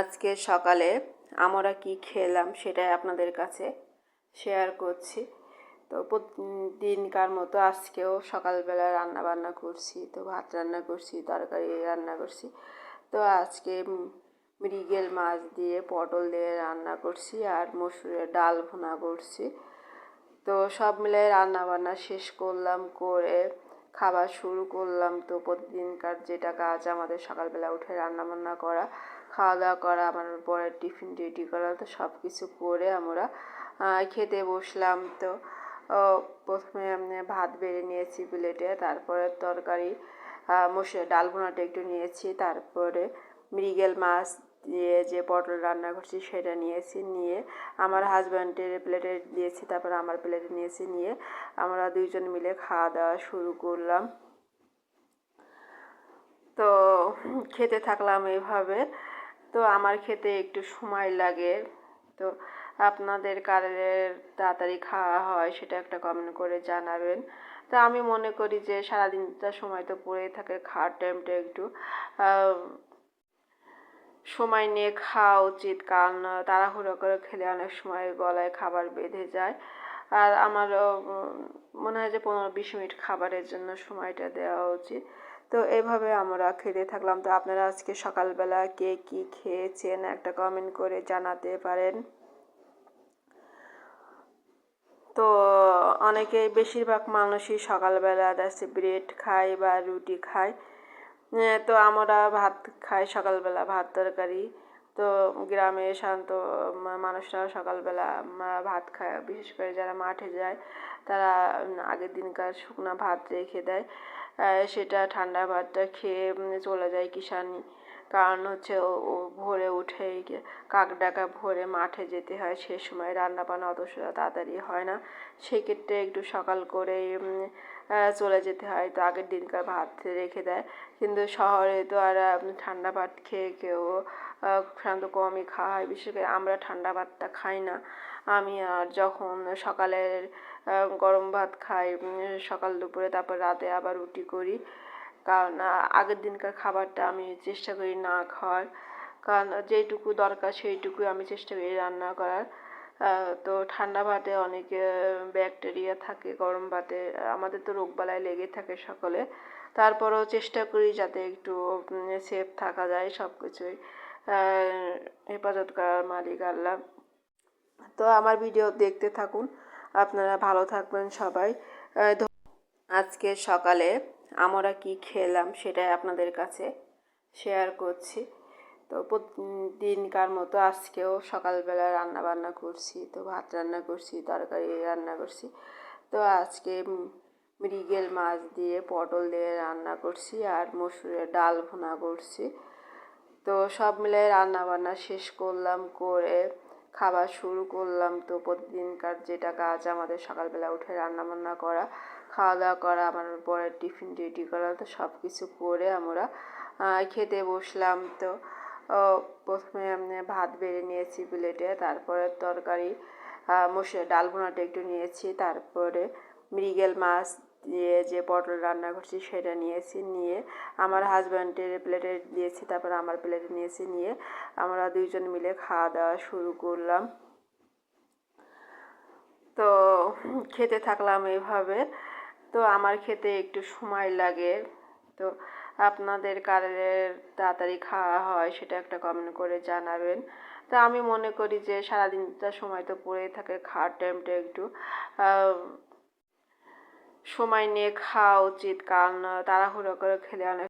আজকে সকালে আমরা কি খেলাম সেটাই আপনাদের কাছে শেয়ার করছি। তো দিনকার মতো আজকেও সকালবেলা রান্না বান্না করছি, তো ভাত রান্না করছি, তরকারি রান্না করছি। তো আজকে মৃগেল মাছ দিয়ে, পটল দিয়ে রান্না করছি আর মসুরের ডাল ভুনা করছি। তো সব মিলে রান্না বান্না শেষ করলাম, করে খাবার শুরু করলাম। তো প্রতিদিনকার যেটা কাজ, আমাদের সকালবেলা উঠে রান্না বান্না করা। খাওয়া দাওয়া করা, আমার পরের টিফিন রেডি করা, তো সব কিছু করে আমরা খেতে বসলাম। তো প্রথমে আমি ভাত বেড়ে নিয়েছি প্লেটে তারপরে তরকারি মশলা ডাল ভুনাটা একটু নিয়েছি, তারপরে মৃগেল মাছ দিয়ে যে পটল রান্না করছি সেটা নিয়েছি, নিয়ে আমার হাজব্যান্ডের প্লেটে দিয়েছি, তারপর আমার প্লেটে নিয়েছি, নিয়ে আমরা দুইজন মিলে খাওয়া দাওয়া শুরু করলাম। তো, খেতে থাকলাম এভাবে। তো আমার খেতে একটু সময় লাগে। তো আপনাদের কারের তাড়াতাড়ি খাওয়া হয় সেটা একটা কমেন্ট করে জানাবেন। তো আমি মনে করি যে সারাদিনটা সময় তো পড়েই থাকে, খাওয়ার টাইমটা একটু সময় নিয়ে খাওয়া উচিত। কারণ তাড়াহুড়ো করে খেলে অনেক সময় গলায় খাবার বেঁধে যায়। আর আমারও মনে হয় যে পনেরো বিশ মিনিট খাবারের জন্য সময়টা দেওয়া উচিত। তো এভাবে আমরা খেতে থাকলাম। তো আপনারা আজকে সকালবেলা কে কী খেয়েছেন একটা কমেন্ট করে জানাতে পারেন। তো অনেকে বেশিরভাগ মানুষই সকালবেলা দেখছে ব্রেড খায় বা রুটি খায়। তো আমরা ভাত খাই সকালবেলা, ভাত তরকারি। তো গ্রামে শান্ত মানুষরা সকালবেলা ভাত খায়। বিশেষ করে যারা মাঠে যায়, তারা আগের দিনকার শুকনো ভাত রেখে দেয়। সেটা ঠান্ডা ভাতটা খেয়ে চলে যায় কিষানি। কারণ হচ্ছে ও ভোরে উঠে কাক ডাকা ভোরে মাঠে যেতে হয়, সে সময় রান্না বান্না অত তাড়াতাড়ি হয় না। সেক্ষেত্রে একটু সকাল করে চলে যেতে হয়, তো আগের দিনকার ভাত রেখে দেয়। কিন্তু শহরে তো আর ঠান্ডা ভাত খেয়ে কেউ সাধারণত কমই খাওয়া হয়। বিশেষ করে আমরা ঠান্ডা ভাতটা খাই না। আমি আর যখন সকালের গরম ভাত খাই সকাল দুপুরে, তারপর রাতে আবার রুটি করি। কারণ আগের দিনকার খাবারটা আমি চেষ্টা করি না খাওয়ার। কারণ যেটুকু দরকার সেইটুকুই আমি চেষ্টা করি রান্না করার। তো ঠান্ডা ভাতে অনেক ব্যাকটেরিয়া থাকে, গরম ভাতে আমাদের তো রোগবালাই লেগে থাকে সকলে। তারপরেও চেষ্টা করি যাতে একটু সেফ থাকা যায় সব কিছুই হেফাজত করার মালিক আল্লাহ। তো আমার ভিডিও দেখতে থাকুন। আপনারা ভালো থাকবেন সবাই। আজকে সকালে আমরা কি খেলাম সেটাই আপনাদের কাছে শেয়ার করছি। তো দিনকার মতো আজকেও সকালবেলা রান্না বান্না করছি, তো ভাত রান্না করছি, তরকারি রান্না করছি। তো আজকে মৃগেল মাছ দিয়ে, পটল দিয়ে রান্না করছি আর মসুরের ডাল ভুনা করছি। তো সব মিলে রান্না বান্না শেষ করলাম, করে খাবার শুরু করলাম। তো প্রতিদিনকার যেটা কাজ, আমাদের সকালবেলা উঠে রান্না বান্না করা। খাওয়া দাওয়া করা, আমার পরের টিফিন রেডি করা, তো সব কিছু করে আমরা খেতে বসলাম। তো প্রথমে ভাত বেড়ে নিয়েছি প্লেটে তারপরে তরকারি মশলা ডাল ভুনাটা একটু নিয়েছি, তারপরে মৃগেল মাছ দিয়ে যে পটল রান্না করছি সেটা নিয়েছি, নিয়ে আমার হাজব্যান্ডের প্লেটে দিয়েছি, তারপর আমার প্লেটে নিয়েছি, নিয়ে আমরা দুইজন মিলে খাওয়া দাওয়া শুরু করলাম। তো, খেতে থাকলাম এভাবে। তো আমার খেতে একটু সময় লাগে। তো আপনাদের কারের তাড়াতাড়ি খাওয়া হয় সেটা একটা কমেন্ট করে জানাবেন। তো আমি মনে করি যে সারাদিনটা সময় তো পড়েই থাকে, খাওয়ার টাইমটা একটু সময় নিয়ে খাওয়া উচিত। কারণ তাড়াহুড়ো করে খেলে অনেক